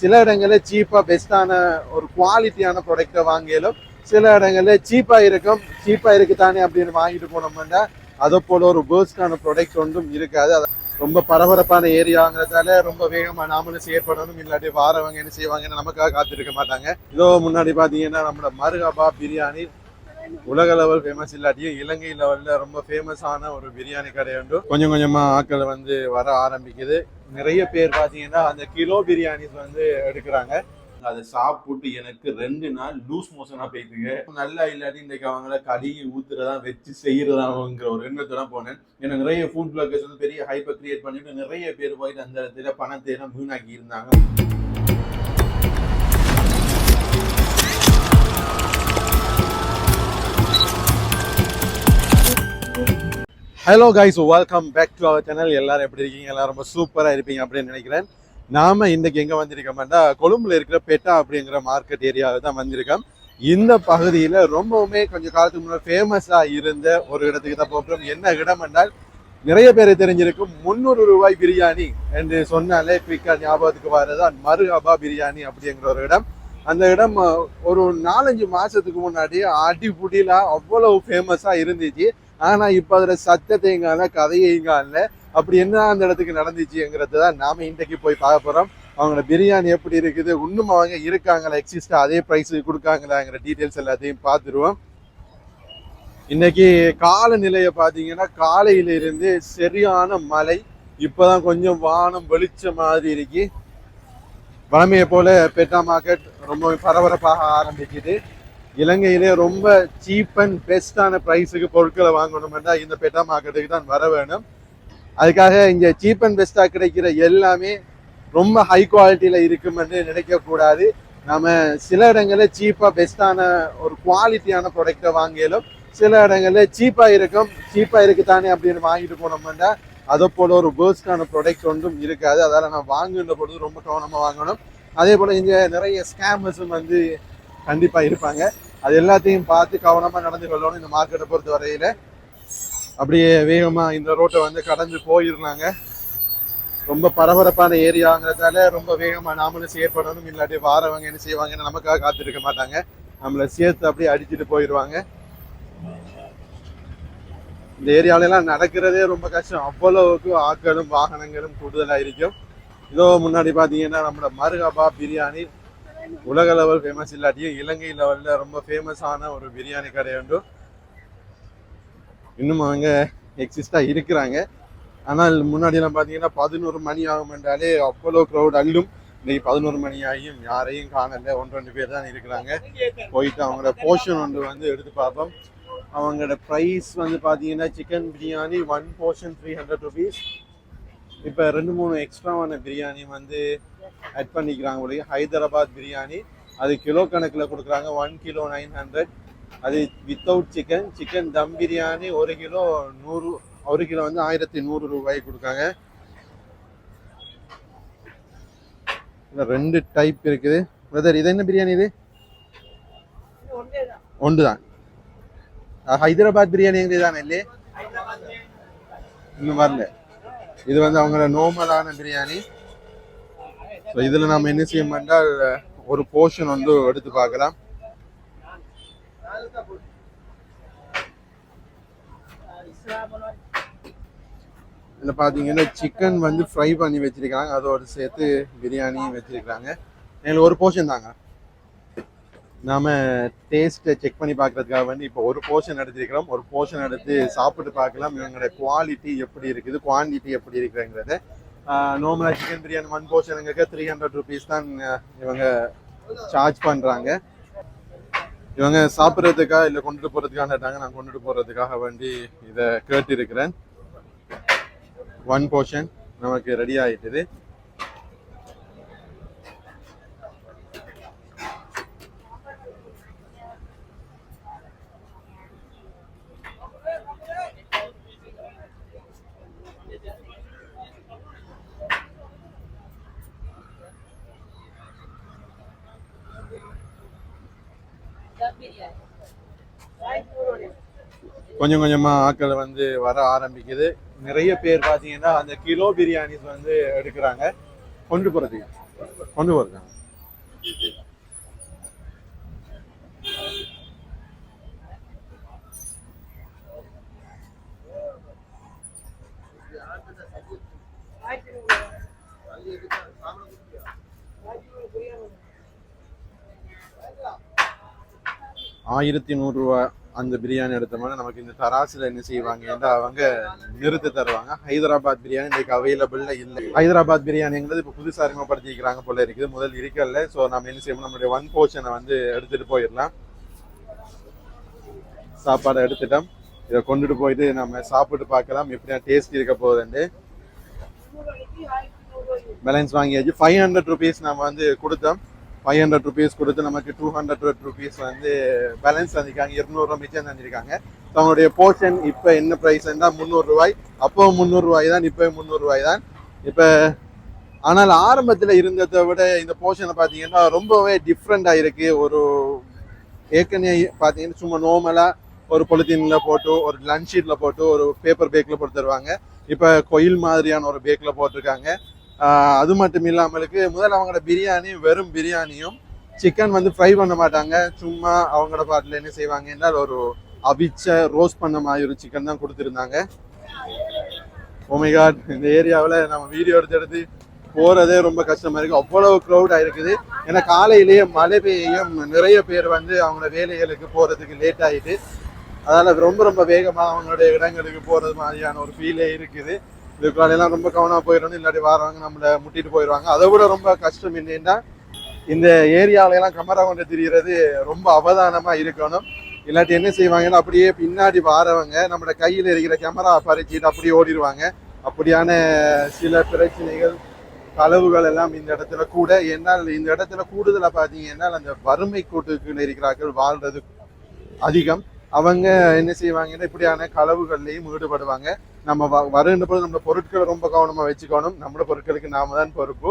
சில இடங்களில் சீப்பாக பெஸ்டான ஒரு குவாலிட்டியான ப்ராடக்டை வாங்கியாலும் சில இடங்களில் சீப்பாக இருக்கும் சீப்பாக இருக்கு தானே அப்படின்னு வாங்கிட்டு போனோம்னா அதை போல ஒரு பேர்ஸ்க்கான ப்ராடக்ட் ஒன்றும் இருக்காது. அது ரொம்ப பரபரப்பான ஏரியாங்கிறதால ரொம்ப வேகமாக நாமளும் செயற்படணும் இல்லாட்டி வாரவங்க என்ன செய்வாங்கன்னு நமக்காக காத்திருக்க மாட்டாங்க. இதோ முன்னாடி பார்த்தீங்கன்னா நம்மளோட மருகபா பிரியாணி உலக லெவல் ஃபேமஸ் இல்லாட்டியும் இலங்கை லெவலில் ரொம்ப ஃபேமஸான ஒரு பிரியாணி கடை உண்டு. கொஞ்சம் கொஞ்சமாக ஆட்கள் வந்து வர ஆரம்பிக்குது. நிறைய பேர் பார்த்தீங்கன்னா அந்த கிலோ பிரியாணிஸ் வந்து எடுக்கிறாங்க. அதை சாப்பிட்டு எனக்கு ரெண்டு நாள் லூஸ் மோஷனாக போயிட்டுங்க நல்லா இல்லாட்டி இன்றைக்கு அவங்கள கழுகி ஊத்துறதா வச்சு செய்யறதாங்கிற ஒரு எண்ணத்துல தான் போனேன். எனக்கு நிறைய ஃபுட் பிளாக்கர்ஸ் வந்து பெரிய ஹைப்பை கிரியேட் பண்ணிட்டு நிறைய பேர் போயிட்டு அந்த இடத்துல பணத்தை எல்லாம் வீணாக்கி இருந்தாங்க. Hello guys welcome back to our channel எல்லாரும் எப்படி இருக்கீங்க? எல்லாரும் ரொம்ப சூப்பராக இருப்பீங்க அப்படின்னு நினைக்கிறேன். நாம் இன்றைக்கி எங்கே வந்திருக்கோம்னா கொழும்புல இருக்கிற பெட்டா அப்படிங்கிற மார்க்கெட் ஏரியாவில் தான் வந்திருக்கோம். இந்த பகுதியில் ரொம்பவுமே கொஞ்சம் காலத்துக்கு முன்னாடி ஃபேமஸாக இருந்த ஒரு இடத்துக்கு தான் போகிறோம். என்ன இடம் என்றால் நிறைய பேர் தெரிஞ்சிருக்கும். முந்நூறு ரூபாய் பிரியாணி என்று சொன்னாலே குயிக்காக ஞாபகத்துக்கு வர்றதுதான் மருகபா பிரியாணி அப்படிங்கிற ஒரு இடம். அந்த இடம் ஒரு நாலஞ்சு மாதத்துக்கு முன்னாடி அடிப்புடியில அவ்வளவு ஃபேமஸாக இருந்துச்சு. ஆனா இப்ப அதுல சத்தத்தையும் காணல கதையை காணல அப்படி என்ன அந்த இடத்துக்கு நடந்துச்சுங்கிறது தான் நாம இன்றைக்கு போய் பார்க்க போறோம். அவங்களோட பிரியாணி எப்படி இருக்குது? இன்னும் அவங்க இருக்காங்களா? எக்ஸிஸ்டா அதே ப்ரைஸுக்கு கொடுக்காங்களாங்கிற டீட்டெயில்ஸ் எல்லாத்தையும் பார்த்துருவோம். இன்னைக்கு காலநிலையை பார்த்தீங்கன்னா காலையில இருந்து சரியான மழை இப்போதான் கொஞ்சம் வானம் வெளிச்ச மாதிரி இருக்கு. வளமையை போல பெட்டா மார்க்கெட் ரொம்ப பரபரப்பாக ஆரம்பிக்குது. இலங்கையிலே ரொம்ப சீப் அண்ட் பெஸ்டான ப்ரைஸுக்கு பொருட்களை வாங்கணும்னா இந்த பெட்டா மார்க்கெட்டுக்கு தான் வர வேணும். அதுக்காக இங்கே சீப் அண்ட் பெஸ்ட்டாக கிடைக்கிற எல்லாமே ரொம்ப ஹை குவாலிட்டியில் இருக்குமென்னு நினைக்கக்கூடாது நம்ம சில இடங்களில் சீப்பாக பெஸ்டான ஒரு குவாலிட்டியான ப்ராடக்டை வாங்கியாலும் சில இடங்களில் சீப்பாக இருக்கும் சீப்பாக இருக்குதானே அப்படின்னு வாங்கிட்டு போனோம்னா அதை போல ஒரு பேர்ஸ்டான ப்ராடக்ட் ஒன்றும் இருக்காது. அதால் நான் வாங்குகின்ற பொழுது ரொம்ப கவனமாக வாங்கணும். அதே போல் இங்கே நிறைய ஸ்கேமர்ஸும் வந்து கண்டிப்பாக இருப்பாங்க. அது எல்லாத்தையும் பார்த்து கவனமாக நடந்து கொள்ளணும் இந்த மார்க்கெட்டை பொறுத்த வரையில் அப்படியே வேகமாக இந்த ரோட்டை வந்து கடந்து போயிருந்தாங்க ரொம்ப பரபரப்பான ஏரியாங்கிறதால ரொம்ப வேகமாக நாமளும் செயற்படணும். இல்லாட்டி வாரவங்க என்ன செய்வாங்கன்னு நமக்காக காத்திருக்க மாட்டாங்க. நம்மளை சேர்த்து அப்படியே அடிச்சுட்டு போயிடுவாங்க. இந்த ஏரியாவிலலாம் நடக்கிறதே ரொம்ப கஷ்டம். அவ்வளவுக்கு ஆட்களும் வாகனங்களும் கூடுதலாக இருக்கும். இதோ முன்னாடி பார்த்தீங்கன்னா நம்மளோட மருகபா பிரியாணி. உலக லெவல் ஃபேமஸ் இல்லாட்டியும் இலங்கை லெவல்ல ரொம்ப ஃபேமஸான ஒரு பிரியாணி கடை உண்டு. இன்னும் அவங்க எக்ஸிஸ்டா இருக்கிறாங்க. ஆனால் முன்னாடி எல்லாம் பதினோரு மணி ஆகும் என்றாலே அவ்வளோ க்ரௌட் அள்ளும். இன்னைக்கு பதினோரு மணி ஆகியும் யாரையும் காணல. ஒன்று ரெண்டு பேர் தான் இருக்கிறாங்க. போயிட்டு அவங்களோட போர்ஷன் ஒன்று வந்து எடுத்து பார்ப்போம். அவங்களோட ப்ரைஸ் வந்து பார்த்தீங்கன்னா chicken biryani one portion three hundred rupees இப்போ ரெண்டு மூணு எக்ஸ்ட்ராவான பிரியாணி வந்து ஆட் பண்ணிக்கிறாங்க உடைய ஹைதராபாத் பிரியாணி. அது கிலோ கணக்கில் கொடுக்குறாங்க. ஒன் கிலோ நைன் ஹண்ட்ரட் அது without chicken chicken dum biryani ஒரு கிலோ நூறு ஒரு கிலோ வந்து ஆயிரத்தி நூறு ரூபாய்க்கு கொடுக்காங்க ரெண்டு டைப் இருக்குது. பிரதர் இது என்ன பிரியாணி இது? ஒன்று தான் ஹைதராபாத் பிரியாணி எங்கே தானே இல்லையே? இன்னும் வரல. இது வந்து அவங்களோட நார்மலான பிரியாணி ஸோ இதில் நம்ம என்ன செய்ய மாட்டால் ஒரு போர்ஷன் வந்து எடுத்து பார்க்கலாம். இதில் பார்த்தீங்கன்னா சிக்கன் வந்து ஃப்ரை பண்ணி வச்சுருக்காங்க. அதோடு சேர்த்து பிரியாணியும் வச்சுருக்காங்க. எங்களுக்கு ஒரு போர்ஷன் தாங்க. நாம டேஸ்ட்டை செக் பண்ணி பார்க்கறதுக்காக வேண்டி இப்போ ஒரு போர்ஷன் எடுத்திருக்கிறோம். ஒரு போர்ஷன் எடுத்து சாப்பிட்டு பார்க்கலாம். இவங்களோட குவாலிட்டி எப்படி இருக்குது குவான்டிட்டி எப்படி இருக்குங்கிறத. நார்மலாக சிக்கன் பிரியாணி ஒன் போர்ஷனுங்க த்ரீ ஹண்ட்ரட் ருபீஸ் தான் இவங்க சார்ஜ் பண்ணுறாங்க இவங்க சாப்பிட்றதுக்கா இல்லை கொண்டுட்டு போகிறதுக்காக கேட்டாங்க. நான் கொண்டுட்டு போகிறதுக்காக வேண்டி இதை கேட்டிருக்கிறேன். ஒன் போர்ஷன் நமக்கு ரெடி ஆகிட்டுது கொஞ்சம் கொஞ்சமாக ஆட்கள் வந்து வர ஆரம்பிக்குது. நிறைய பேர் பார்த்தீங்கன்னா அந்த கிலோ பிரியாணிஸ் வந்து எடுக்கிறாங்க. கொண்டு போகிறது கொண்டு வருங்க ஆயிரத்தி நூறுரூவா அந்த பிரியாணி எடுத்தோம்னா நமக்கு இந்த தராசில் என்ன செய்வாங்க அவங்க நிறுத்தி தருவாங்க. ஹைதராபாத் பிரியாணி இன்றைக்கு அவைலபிள்ல இல்லை. ஹைதராபாத் பிரியாணிங்கிறது இப்போ புதுசாக அறிமுகப்படுத்திக்கிறாங்க போல இருக்குது. முதல் இருக்கல ஸோ நம்ம என்ன செய்யணும் நம்மளுடைய ஒன் போர்ஷனை வந்து எடுத்துட்டு போயிடலாம். சாப்பாடை எடுத்துட்டோம். இதை கொண்டுட்டு போயிட்டு நம்ம சாப்பிட்டு பார்க்கலாம். எப்படியா டேஸ்ட் இருக்க போகுதுண்டு பேலன்ஸ் வாங்கியாச்சு. ஃபைவ் ஹண்ட்ரட் ருபீஸ் நம்ம வந்து கொடுத்தோம். ஃபைவ் ஹண்ட்ரட் ருபீஸ் கொடுத்து நமக்கு டூ ஹண்ட்ரட் ருபீஸ் வந்து பேலன்ஸ் தந்திருக்காங்க. இருநூறுவா மிச்சம் தந்திருக்காங்க. ஸோ அவங்களுடைய போர்ஷன் இப்போ என்ன ப்ரைஸ்னா முந்நூறுரூவாய் அப்போ முந்நூறுரூவாய் தான் இப்போ முந்நூறுரூவாய் தான். இப்போ ஆனால் ஆரம்பத்தில் இருந்ததை விட இந்த போர்ஷனை பார்த்தீங்கன்னா ரொம்பவே டிஃப்ரெண்ட்டாக இருக்குது ஒரு ஏற்கனவே பார்த்தீங்கன்னா சும்மா நார்மலாக ஒரு பொலித்தீனில் போட்டு ஒரு லன்ச் ஷீட்டில் போட்டு ஒரு பேப்பர் பேக்கில் போட்டு தருவாங்க. இப்போ கொயில் மாதிரியான ஒரு பேக்கில் போட்டிருக்காங்க. அது மட்டும் இல்லாமலுக்கு முதல்ல அவங்களோட பிரியாணி வெறும் பிரியாணியும் சிக்கன் வந்து ஃப்ரை பண்ண மாட்டாங்க. சும்மா அவங்களோட பாட்டில் என்ன செய்வாங்க என்றால் ஒரு அவிச்ச ரோஸ்ட் பண்ண மாதிரி ஒரு சிக்கன் தான் கொடுத்துருந்தாங்க. ஓமைகாட் oh இந்த ஏரியாவில் நம்ம வீடியோ எடுத்து எடுத்து போகிறதே ரொம்ப கஷ்டமாக இருக்குது அவ்வளோ க்ரௌடாக இருக்குது. ஏன்னா காலையிலேயே மழை பெய்யும் நிறைய பேர் வந்து அவங்களோட வேலைகளுக்கு போகிறதுக்கு லேட் ஆகிட்டு அதனால் ரொம்ப ரொம்ப வேகமாக அவங்களுடைய இடங்களுக்கு போகிறது மாதிரியான ஒரு ஃபீலே இருக்குது. இதுக்குள்ளாலாம் ரொம்ப கவனமாக போயிடணும் இல்லாட்டி வரவங்க நம்மளை முட்டிட்டு போயிடுவாங்க. அதை விட ரொம்ப கஷ்டம் என்னன்னா இந்த ஏரியாவிலலாம் கமரா கொண்டு திரிகிறது ரொம்ப அவதானமாக இருக்கணும். இல்லாட்டி என்ன செய்வாங்கன்னா அப்படியே பின்னாடி வாரவங்க நம்மளோட கையில் இருக்கிற கேமரா பறிச்சிட்டு அப்படியே ஓடிடுவாங்க. அப்படியான சில பிரச்சனைகள் களவுகள் எல்லாம் இந்த இடத்துல கூட என்னால் இந்த இடத்துல கூடுதலாக பார்த்தீங்கன்னா அந்த வறுமை கோட்டுக்குள்ள இருக்கிறார்கள் வாழ்றது அதிகம். அவங்க என்ன செய்வாங்கன்னா இப்படியான களவுகள்லையும் ஈடுபடுவாங்க. நம்ம வ- வருகின்ற போது நம்ம பொருட்களை ரொம்ப கவனமாக வச்சுக்கணும். நம்மளோட பொருட்களுக்கு நாம தான் பொறுப்பு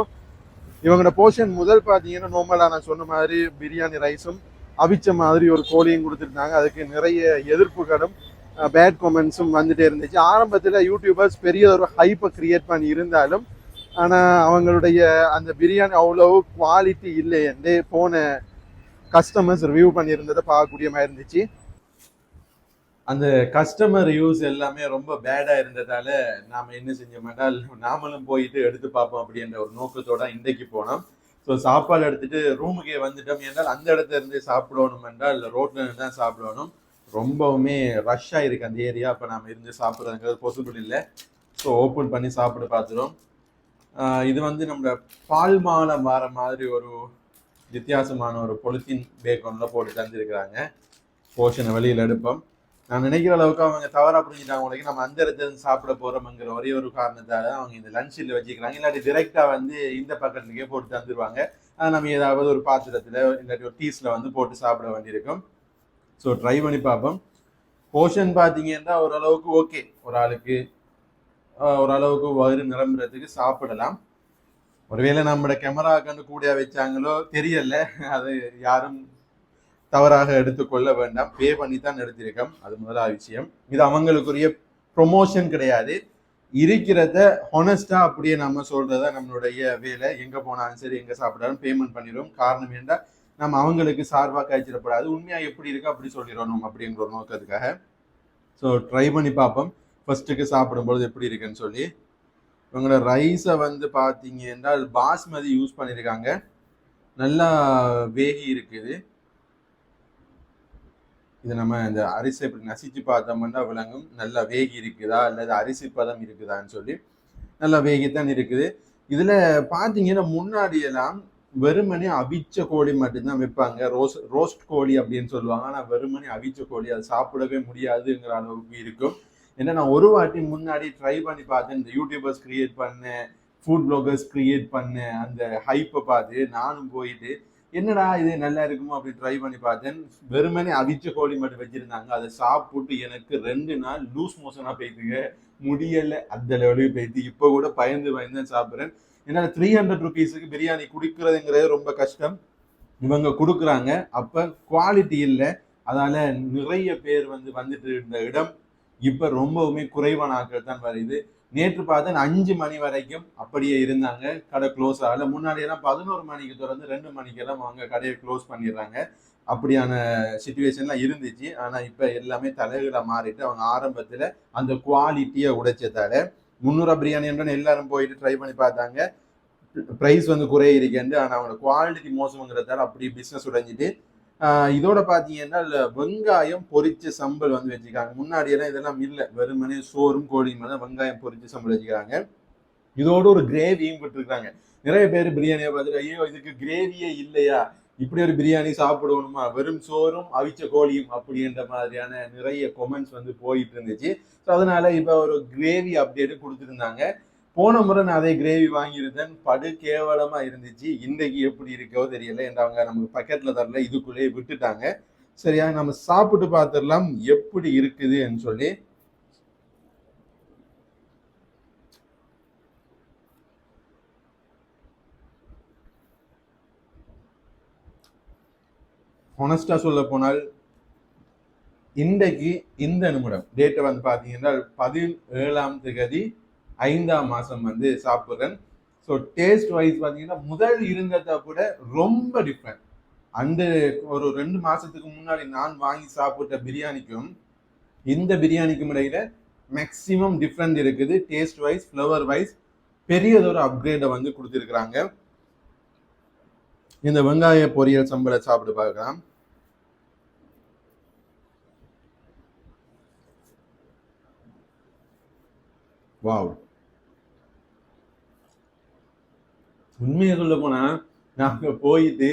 இவங்களோட போர்ஷன் முதல் பார்த்தீங்கன்னா நோமலாக நான் சொன்ன மாதிரி பிரியாணி ரைஸும் அவிச்ச மாதிரி ஒரு கோழியும் கொடுத்துருந்தாங்க. அதுக்கு நிறைய எதிர்ப்புகளும் பேட் கமெண்ட்ஸும் வந்துட்டே இருந்துச்சு. ஆரம்பத்தில் யூடியூபர்ஸ் பெரிய ஒரு ஹைப்பை கிரியேட் பண்ணி இருந்தாலும் ஆனால் அவங்களுடைய அந்த பிரியாணி அவ்வளவு குவாலிட்டி இல்லை என்று போன கஸ்டமர்ஸ் ரிவ்யூ பண்ணியிருந்ததை பார்க்கக்கூடிய மாதிரி இருந்துச்சு. அந்த கஸ்டமர் யூஸ் எல்லாமே ரொம்ப பேடாக இருந்ததால நாம் என்ன செஞ்சோம்னால் நாமளும் போயிட்டு எடுத்து பார்ப்போம் அப்படின்ற ஒரு நோக்கத்தோட இன்றைக்கு போனோம். ஸோ சாப்பாடு எடுத்துட்டு ரூமுக்கே வந்துட்டோம் என்றால் அந்த இடத்துல இருந்து சாப்பிடணும் என்றால் ரோட்டில் இருந்து தான் சாப்பிடணும். ரொம்பவுமே ரஷ்ஷாக இருக்குது அந்த ஏரியா அப்போ நாம் இருந்து சாப்பிட்றதுங்கிறது பாசிபிள் இல்லை. ஸோ ஓப்பன் பண்ணி சாப்பிட பார்த்துடும் இது வந்து நம்மளோட பால் மாலை மாற மாதிரி ஒரு வித்தியாசமான ஒரு பொலித்தீன் பேக்கனில் போட்டு தந்துருக்கிறாங்க. போர்ஷனை வெளியில் எடுப்போம். நான் நினைக்கிற அளவுக்கு அவங்க தவறா புரிஞ்சுட்டாங்க உனக்கு நம்ம அந்த இடத்துல இருந்து சாப்பிட போறோம்ங்கிற ஒரே ஒரு காரணத்தால அவங்க இந்த லஞ்சில் வச்சுக்கிறாங்க. இல்லாட்டி டிரெக்டா வந்து இந்த பக்கத்துலயே போட்டு தந்துருவாங்க. அதை நம்ம ஏதாவது ஒரு பாத்திரத்துல இல்லாட்டி ஒரு டீஸ்ல வந்து போட்டு சாப்பிட வேண்டியிருக்கும். ஸோ ட்ரை பண்ணி பார்ப்போம். போர்ஷன் பார்த்தீங்கன்னா ஓரளவுக்கு ஓகே ஒரு ஆளுக்கு ஓரளவுக்கு வயிறு நிரம்புறதுக்கு சாப்பிடலாம். ஒருவேளை நம்மளோட கேமரா கண்டு கூட வச்சாங்களோ தெரியல. அது யாரும் தவறாக எடுத்துக்கொள்ள வேண்டாம். பே பண்ணி தான் எடுத்திருக்கோம். அது முதலாவது விஷயம். இது அவங்களுக்குரிய ப்ரொமோஷன் கிடையாது. இருக்கிறத ஹொனஸ்டா அப்படியே நம்ம சொல்றதா நம்மளுடைய வேலை. எங்க போனாலும் சரி எங்க சாப்பிட்டாலும் பேமெண்ட் பண்ணிடுவோம். காரணம் என்ன நம்ம அவங்களுக்கு சார்பாக காய்ச்சிடப்படாது. உண்மையா எப்படி இருக்கு அப்படி சொல்லிடணும் அப்படிங்கிற ஒரு நோக்கத்துக்காக. ஸோ ட்ரை பண்ணி பார்ப்போம். ஃபர்ஸ்ட்டுக்கு சாப்பிடும்பொழுது எப்படி இருக்குன்னு சொல்லி. இவங்களோட ரைஸை வந்து பார்த்தீங்க என்றால் பாஸ்மதி யூஸ் பண்ணியிருக்காங்க. நல்லா வேகி இருக்குது. இது நம்ம இந்த அரிசி இப்படி நசிச்சு பார்த்தோம்னா விளங்கும் நல்லா வேகி இருக்குதா? அல்லது அரிசி பதம் இருக்குதான்னு சொல்லி நல்லா வேகித்தான் இருக்குது. இதில் பார்த்தீங்கன்னா முன்னாடி எல்லாம் வெறுமனே அவிச்ச கோழி மட்டும்தான் வைப்பாங்க ரோஸ் ரோஸ்ட் கோழி அப்படின்னு சொல்லுவாங்க. ஆனால் வெறுமனே அவிச்ச கோழி அது சாப்பிடவே முடியாதுங்கிற அளவுக்கு இருக்கும். ஏன்னா நான் ஒரு வாட்டி முன்னாடி ட்ரை பண்ணி பார்த்தேன். இந்த யூடியூபர்ஸ் கிரியேட் பண்ணேன் ஃபுட் ப்ளாகர்ஸ் கிரியேட் பண்ணேன். அந்த ஹைப்பை பார்த்து நானும் போயிட்டு என்னடா இது நல்லா இருக்குமோ அப்படி ட்ரை பண்ணி பார்த்தேன். வெறுமனே அவிச்ச கோழி மட்டும் வச்சிருந்தாங்க. அதை சாப்பிட்டு எனக்கு ரெண்டு நாள் லூஸ் மோஷனாக போயிட்டுங்க முடியலை. அந்த லெவலுக்கு போயிட்டு இப்போ கூட பயந்து பயந்து தான் சாப்பிட்றேன். என்னால் த்ரீ ஹண்ட்ரட் ருபீஸுக்கு பிரியாணி கொடுக்குறதுங்கிறது ரொம்ப கஷ்டம். இவங்க கொடுக்குறாங்க. அப்போ குவாலிட்டி இல்லை. அதனால் நிறைய பேர் வந்து வந்துட்டு இருந்த இடம் இப்போ ரொம்பவுமே குறைவான ஆட்கள் தான் வருது. நேற்று பார்த்தா அஞ்சு மணி வரைக்கும் அப்படியே இருந்தாங்க. கடை க்ளோஸ் ஆகல. முன்னாடியெல்லாம் பதினோரு மணிக்கு திறந்து ரெண்டு மணிக்கெல்லாம் அவங்க கடையை க்ளோஸ் பண்ணிடுறாங்க. அப்படியான சுச்சுவேஷன்லாம் இருந்துச்சு. ஆனால் இப்போ எல்லாமே தலைகளை மாறிட்டு அவங்க ஆரம்பத்தில் அந்த குவாலிட்டியை உடைச்சதால முந்நூறு பிரியாணி எல்லாரும் போயிட்டு ட்ரை பண்ணி பார்த்தாங்க. ப்ரைஸ் வந்து குறைய இருக்கேன் ஆனால் அவங்களோட குவாலிட்டி மோசம்ங்கிறதால அப்படி பிஸ்னஸ் உடைஞ்சிட்டு இதோட பார்த்தீங்கன்னா வெங்காயம் பொரிச்ச சம்பல் வந்து வச்சுக்காங்க முன்னாடி எல்லாம் இதெல்லாம் இல்லை. வெறுமனே சோறும் கோழியும் மேலே வெங்காயம் பொரிச்ச சம்பல் வச்சுக்கிறாங்க இதோட ஒரு கிரேவியும் விட்டுருக்காங்க நிறைய பேர் பிரியாணியை பார்த்துட்டு ஐயோ இதுக்கு கிரேவியே இல்லையா? இப்படி ஒரு பிரியாணி சாப்பிடணுமா? வெறும் சோறும் அவிச்ச கோழியும் அப்படின்ற மாதிரியான நிறைய கொமெண்ட்ஸ் வந்து போயிட்டு இருந்துச்சு. ஸோ அதனால இப்போ ஒரு கிரேவி அப்டேட்டு கொடுத்துருந்தாங்க. போன முறை நான் அதே கிரேவி வாங்கியிருந்தேன். படு கேவலமா இருந்துச்சு. இன்றைக்கு எப்படி இருக்கோ தெரியல என்றவங்க நமக்கு பக்கெட்ல தரல. இதுக்குள்ளேயே விட்டுட்டாங்க. சரியா நம்ம சாப்பிட்டு பார்த்துடலாம். எப்படி இருக்குதுன்னு சொல்லி. ஹொனஸ்டா சொல்ல போனால் இன்றைக்கு இந்த நிமிடம் டேட்டை வந்து பார்த்தீங்கன்னா பதினேழாம் தேதி ஐந்தாம் மாதம் வந்து சாப்பிட்றேன். ஸோ டேஸ்ட் வைஸ் பார்த்தீங்கன்னா முதல் இருந்ததை கூட ரொம்ப டிஃப்ரெண்ட் அந்த ஒரு ரெண்டு மாதத்துக்கு முன்னாடி நான் வாங்கி சாப்பிட்ட பிரியாணிக்கும் இந்த பிரியாணிக்கும் இடையில மேக்சிமம் டிஃப்ரெண்ட் இருக்குது. டேஸ்ட் வைஸ் ஃப்ளவர் வைஸ் பெரியதொரு அப்கிரேடை வந்து கொடுத்துருக்குறாங்க. இந்த வெங்காய பொரியல் சம்பளை சாப்பிட்டு பார்க்கலாம். வாவ் உண்மையை சொல்ல போனா நாங்க போயிட்டு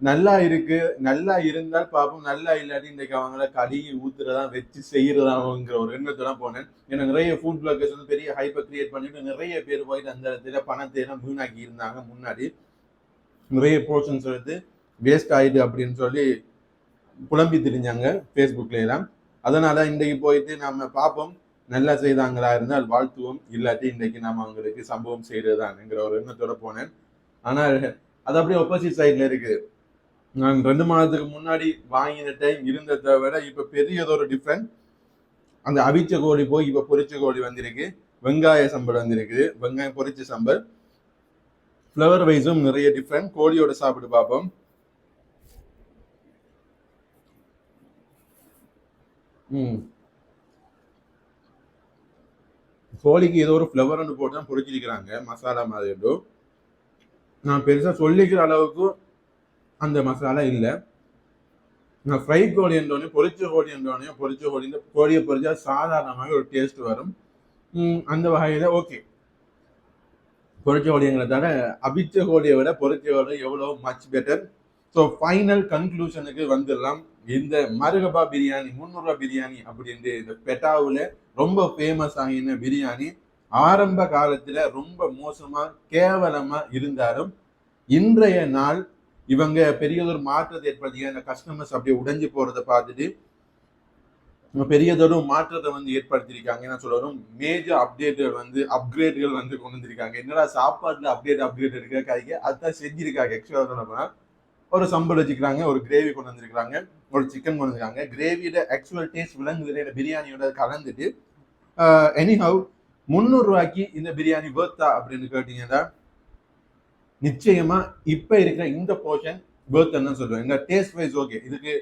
நல்லா இருக்கு நல்லா இருந்தால் பார்ப்போம் நல்லா இல்லாட்டி இன்றைக்கு அவங்கள கழுகி ஊத்துறதா வச்சு செய்யறதாங்கிற ஒரு எண்ணத்துல போனேன். ஏன்னா நிறைய ஃபுட் பிளாகர்ஸ் வந்து பெரிய ஹைப்பை கிரியேட் பண்ணிட்டு நிறைய பேர் போயிட்டு அந்த இடத்துல பணத்தை எல்லாம் வீணாக்கி இருந்தாங்க முன்னாடி. நிறைய போர்ஷன்ஸ் எடுத்து வேஸ்ட் ஆயிடு அப்படின்னு சொல்லி புலம்பி திரிஞ்சாங்க ஃபேஸ்புக்ல எல்லாம். அதனால இன்றைக்கு போயிட்டு நம்ம பார்ப்போம் நல்லா செய்தாங்களா இருந்தால் வாழ்த்துவோம் இல்லாட்டி இன்றைக்கு நாம அவங்களுக்கு சம்பவம் செய்யறதுதான்ங்கிற ஒரு எண்ணத்தோட போனேன். ஆனால் அது அப்படியே ஒப்போசிட் சைடில் இருக்குது நான் ரெண்டு மாதத்துக்கு முன்னாடி வாங்கின டைம் இருந்ததை விட இப்போ பெரியதொரு டிஃப்ரெண்ட் அந்த அவிச்ச கோழி போய் இப்போ பொரிச்ச கோழி வந்திருக்கு. வெங்காய சம்பல் வந்திருக்குது. வெங்காயம் பொரிச்ச சம்பல். ஃப்ளவர் வைஸும் நிறைய டிஃப்ரெண்ட் கோழியோட சாப்பிட்டு பார்ப்போம். ம். கோழிக்கு ஏதோ ஒரு ஃப்ளவர்னு போட்டு தான் பொரிச்சிருக்கிறாங்க. மசாலா மாதிரி நான் பெருசாக சொல்லிக்கிற அளவுக்கு அந்த மசாலா இல்லை. நான் ஃப்ரை கோழி என்றோடனே பொரிச்ச கோழி என்றோடனே பொரிச்ச கோழி இந்த கோழியை பொரிச்சா சாதாரணமாக ஒரு டேஸ்ட் வரும். அந்த வகையில் ஓகே பொரிச்ச கோழிங்களை தவிர அபிச்ச கோழியை விட பொரிச்ச கோழி எவ்வளோ மச் பெட்டர் ஸோ ஃபைனல் கன்க்ளூஷனுக்கு வந்துடலாம். இந்த மருகபா பிரியாணி முந்நூறுரூவா பிரியாணி அப்படின்ட்டு இந்த பெட்டாவில் ரொம்ப ஃபேமஸ் ஆகின பிரியாணி. ஆரம்ப காலத்துல ரொம்ப மோசமா கேவலமா இருந்தாலும் இன்றைய நாள் இவங்க பெரியதொரு மாற்றத்தை ஏற்படுத்தி அந்த கஸ்டமர்ஸ் அப்படியே உடைஞ்சு போறதை பார்த்துட்டு பெரியதொரு மாற்றத்தை வந்து ஏற்படுத்தியிருக்காங்க. என்ன சொல்லணும்? மேஜர் அப்டேட்டுகள் வந்து அப்கிரேடுகள் வந்து கொண்டு வந்திருக்காங்க. என்னடா சாப்பாட்டுல அப்டேட் அப்கிரேட் இருக்க காய்க்கு அதுதான் செஞ்சிருக்காங்க. எக்ஸ்ட்ரா சொல்ல போனா ஒரு சம்பல் வச்சுக்கிறாங்க ஒரு கிரேவி கொண்டு வந்திருக்காங்க ஒரு சிக்கன் கொண்டு வந்திருக்காங்க. கிரேவியோட ஆக்சுவல் டேஸ்ட் விலங்குதுல பிரியாணியோட கலந்துட்டு எனிஹவ் முந்நூறுரூவாய்க்கு இந்த பிரியாணி வேர்த்தா அப்படின்னு கேட்டீங்கன்னா நிச்சயமா இப்ப இருக்கிற இந்த போர்ஷன் வேர்த்தன்னு சொல்லுவேன். இந்த டேஸ்ட் வைஸ் ஓகே இதுக்கு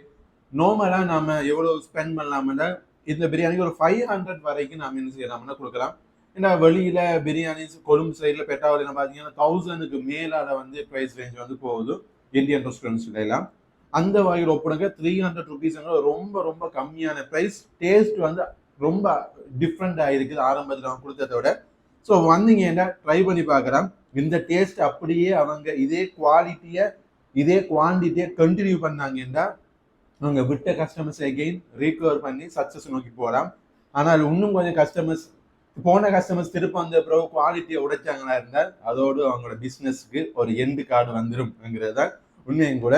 நார்மலா நாம எவ்வளவு ஸ்பெண்ட் பண்ணலாம்னா இந்த பிரியாணிக்கு ஒரு ஃபைவ் ஹண்ட்ரட் வரைக்கும் நாம என்ன செய்யலாம்னா கொடுக்கலாம். ஏன்னா வெளியில பிரியாணி கொழும்பு சைட்ல பெட்டாவலில பாத்தீங்கன்னா தௌசண்ட்க்கு மேலால வந்து பிரைஸ் ரேஞ்ச் வந்து போகுது. இந்தியன் ரெஸ்டாரண்ட்ஸ்ல எல்லாம். அந்த வகையில் ஒப்பிடுங்க த்ரீ ஹண்ட்ரட் ருபீஸ்ங்கிற ரொம்ப ரொம்ப கம்மியான பிரைஸ் டேஸ்ட் வந்து ரொம்ப டிஃப்ரெண்டாக இருக்குது ஆரம்பத்தில் அவங்க கொடுத்ததை விட. ஸோ வந்தீங்கன்னா ட்ரை பண்ணி பார்க்கலாம். இந்த டேஸ்ட் அப்படியே அவங்க இதே குவாலிட்டியை இதே குவான்டிட்டியை கண்டினியூ பண்ணாங்கன்னா அவங்க விட்ட கஸ்டமர்ஸ் எகெயின் ரீகவர் பண்ணி சக்ஸஸ் நோக்கி போகலாம். ஆனால் இன்னும் கொஞ்சம் கஸ்டமர்ஸ் போன கஸ்டமர்ஸ் திரும்ப வந்த பிறகு குவாலிட்டியை உடைச்சாங்களா இருந்தால் அதோடு அவங்களோட பிஸ்னஸ்க்கு ஒரு எண்டு கார்டு வந்துரும்ங்கிறது தான் உண்மையும் கூட.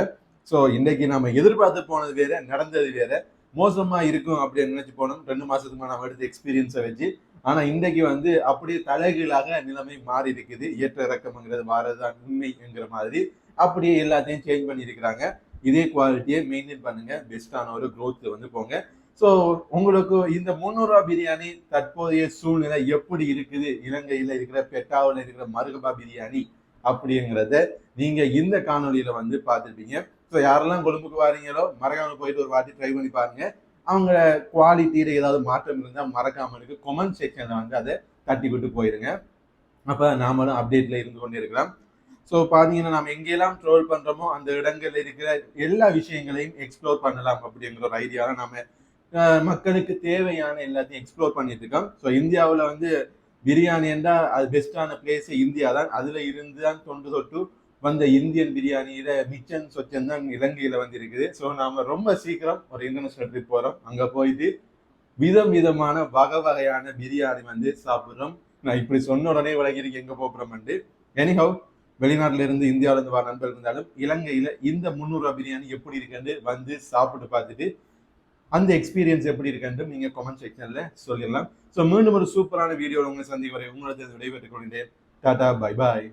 ஸோ இன்றைக்கு நம்ம எதிர்பார்த்து போனது வேற நடந்தது வேற. மோசமா இருக்கும் அப்படின்னு நினைச்சு போனோம். ரெண்டு மாசத்துக்கு நம்ம எடுத்த எக்ஸ்பீரியன்ஸை வச்சு. ஆனா இன்றைக்கு வந்து அப்படியே தலைகீழாக நிலைமை மாறி இருக்குது. ஏற்ற இறக்கம்ங்கிறது மாறதுதான் உண்மைங்கிற மாதிரி அப்படியே எல்லாத்தையும் சேஞ்ச் பண்ணியிருக்கிறாங்க. இதே குவாலிட்டியை மெயின்டைன் பண்ணுங்க. பெஸ்டான ஒரு க்ரோத் வந்து போங்க. ஸோ உங்களுக்கு இந்த முந்நூறுரூவா பிரியாணி தற்போதைய சூழ்நிலை எப்படி இருக்குது? இலங்கையில் இருக்கிற பெட்டாவில் இருக்கிற மருகபா பிரியாணி அப்படிங்கிறத நீங்க இந்த காணொலியில வந்து பார்த்துருப்பீங்க. ஸோ யாரெல்லாம் கொழும்புக்கு வாரீங்களோ மறக்காமல் போயிட்டு ஒரு வாட்டி ட்ரை பண்ணி பாருங்க. அவங்க குவாலிட்டியில ஏதாவது மாற்றம் இருந்தால் மறக்காம இருக்கு கொமெண்ட் செக்ஷனில் வந்து அதை தட்டி விட்டு போயிருங்க. அப்போ நாமளும் அப்டேட்ல இருந்து கொண்டு இருக்கலாம் ஸோ பார்த்தீங்கன்னா நம்ம எங்கெல்லாம் ட்ரோல் பண்ணுறோமோ அந்த இடங்களில் இருக்கிற எல்லா விஷயங்களையும் எக்ஸ்ப்ளோர் பண்ணலாம் அப்படிங்கிற ஒரு ஐடியாவில் நம்ம மக்களுக்கு தேவையான எல்லாத்தையும் எக்ஸ்ப்ளோர் பண்ணிட்டு இருக்கோம். ஸோ இந்தியாவில் வந்து பிரியாணி என்றால் அது பெஸ்டான பிளேஸே இந்தியா தான். அதில் இருந்து தான் தொண்டு தொட்டு வந்த இந்தியன் பிரியாணியில மிச்சன் சொச்சன் தான் இலங்கையில வந்து இருக்குது ஸோ நாம ரொம்ப சீக்கிரம் ஒரு இன்டர்நேஷனல் ட்ரிப் போறோம். அங்க போயிட்டு விதம் விதமான வகை வகையான பிரியாணி வந்து சாப்பிடுறோம். நான் இப்படி சொன்ன உடனே விலகிருக்கு எங்க போகிறோம்ட்டு எனிஹவ் வெளிநாட்டுல இருந்து இந்தியாவில இருந்து வர நண்பர்கள் இருந்தாலும் இலங்கையில இந்த முந்நூறுரூவா பிரியாணி எப்படி இருக்குன்னு வந்து சாப்பிட்டு பார்த்துட்டு அந்த எக்ஸ்பீரியன்ஸ் எப்படி இருக்குன்னு நீங்க கமெண்ட் செக்ஷன்ல சொல்லிடலாம். ஸோ மீண்டும் ஒரு சூப்பரான வீடியோ உங்களை சந்தி வரை உங்களது விடைபெற்றுக் கொள்கிறேன். Tata bye bye